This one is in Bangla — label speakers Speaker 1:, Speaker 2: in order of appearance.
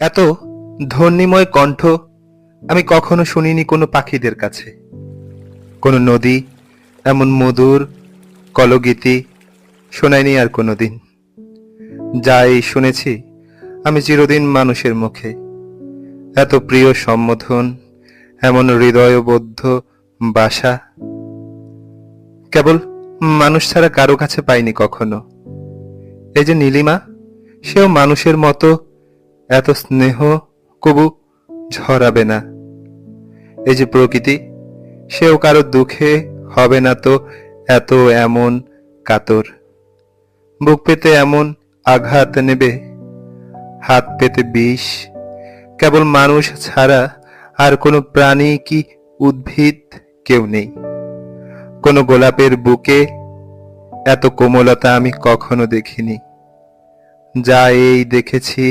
Speaker 1: এত ধ্বনিময় কণ্ঠ আমি কখনো শুনিনি কোনো পাখিদের কাছে। কোনো নদী, এমন মধুর কলগীতি শোনায়নি আর কোনোদিন। যা এই শুনেছি আমি চিরদিন মানুষের মুখে। এত প্রিয় সম্বোধন, এমন হৃদয়বদ্ধ বাসা। কেবল মানুষ ছাড়া কারও কাছে পাইনি কখনো। এই যে নীলিমা, সেও মানুষের মতো এত স্নেহ কবু ঝরাবে না। এই যে প্রকৃতি, সেও কারও দুঃখে হবে না তো এত এমন কাতর। বুক পেতে এমন আঘাত নেবে, হাত পেতে বিষ। কেবল মানুষ ছাড়া আর কোনো প্রাণী কি উদ্ভিদ কেউ নেই। কোনো গোলাপের বুকে এত কোমলতা আমি কখনো দেখিনি। যা এই দেখেছি